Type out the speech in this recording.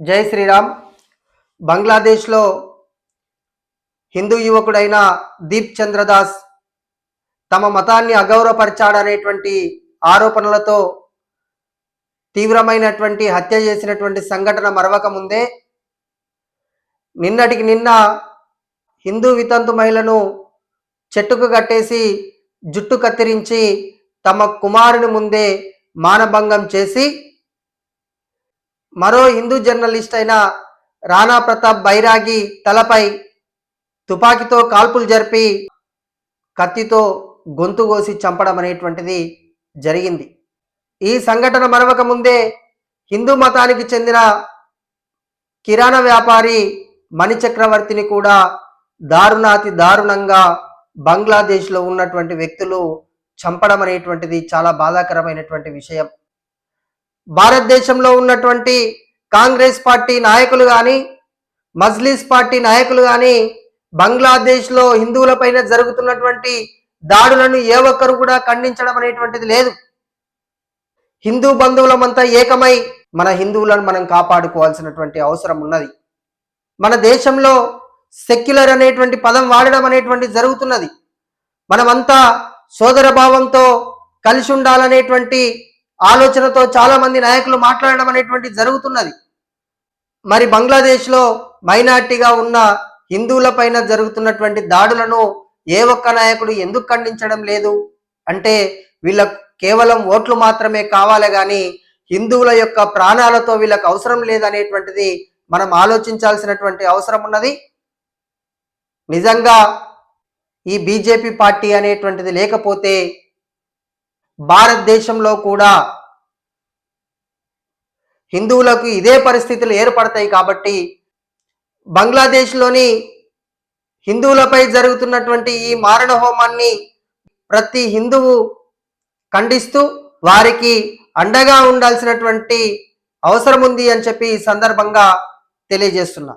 జై శ్రీరామ్. బంగ్లాదేశ్లో హిందూ యువకుడైన దీప్ చంద్రదాస్ తమ మతాన్ని అగౌరవపరిచాడనేటువంటి ఆరోపణలతో తీవ్రమైనటువంటి హత్య చేసినటువంటి సంఘటన మరవక ముందే నిన్నటికి నిన్న హిందూ వితంతు మహిళను చెట్టుకు కట్టేసి జుట్టు కత్తిరించి తమ కుమారుని ముందే మానభంగం చేసి మరో హిందూ జర్నలిస్ట్ అయిన రాణా ప్రతాప్ బైరాగి తలపై తుపాకీతో కాల్పులు జరిపి కత్తితో గొంతు కోసి చంపడం అనేటువంటిది జరిగింది. ఈ సంఘటన మరవక ముందే హిందూ మతానికి చెందిన కిరాణా వ్యాపారి మణిచక్రవర్తిని కూడా దారుణాతి దారుణంగా బంగ్లాదేశ్లో ఉన్నటువంటి వ్యక్తులు చంపడం అనేటువంటిది చాలా బాధాకరమైనటువంటి విషయం. భారతదేశంలో ఉన్నటువంటి కాంగ్రెస్ పార్టీ నాయకులు కానీ మజ్లిస్ పార్టీ నాయకులు కానీ బంగ్లాదేశ్లో హిందువులపైన జరుగుతున్నటువంటి దాడులను ఏ ఒక్కరు కూడా ఖండించడం అనేటువంటిది లేదు. హిందూ బంధువులమంతా ఏకమై మన హిందువులను మనం కాపాడుకోవాల్సినటువంటి అవసరం ఉన్నది. మన దేశంలో సెక్యులర్ అనేటువంటి పదం వాడడం అనేటువంటి జరుగుతున్నది. మనమంతా సోదర భావంతో కలిసి ఉండాలనేటువంటి ఆలోచనతో చాలా మంది నాయకులు మాట్లాడడం అనేటువంటి జరుగుతున్నది. మరి బంగ్లాదేశ్లో మైనార్టీగా ఉన్న హిందువుల పైన జరుగుతున్నటువంటి దాడులను ఏ ఒక్క నాయకుడు ఎందుకు ఖండించడం లేదు? అంటే వీళ్ళ కేవలం ఓట్లు మాత్రమే కావాలి కానీ హిందువుల యొక్క ప్రాణాలతో వీళ్ళకి అవసరం లేదనేటువంటిది మనం ఆలోచించాల్సినటువంటి అవసరం ఉన్నది. నిజంగా ఈ బీజేపీ పార్టీ అనేటువంటిది లేకపోతే భారతదేశంలో కూడా హిందువులకు ఇదే పరిస్థితులు ఏర్పడతాయి కాబట్టి బంగ్లాదేశ్లోని హిందువులపై జరుగుతున్నటువంటి ఈ మారణ హోమాన్ని ప్రతి హిందువు ఖండిస్తూ వారికి అండగా ఉండాల్సినటువంటి అవసరం ఉంది అని చెప్పి ఈ సందర్భంగా తెలియజేస్తున్నా.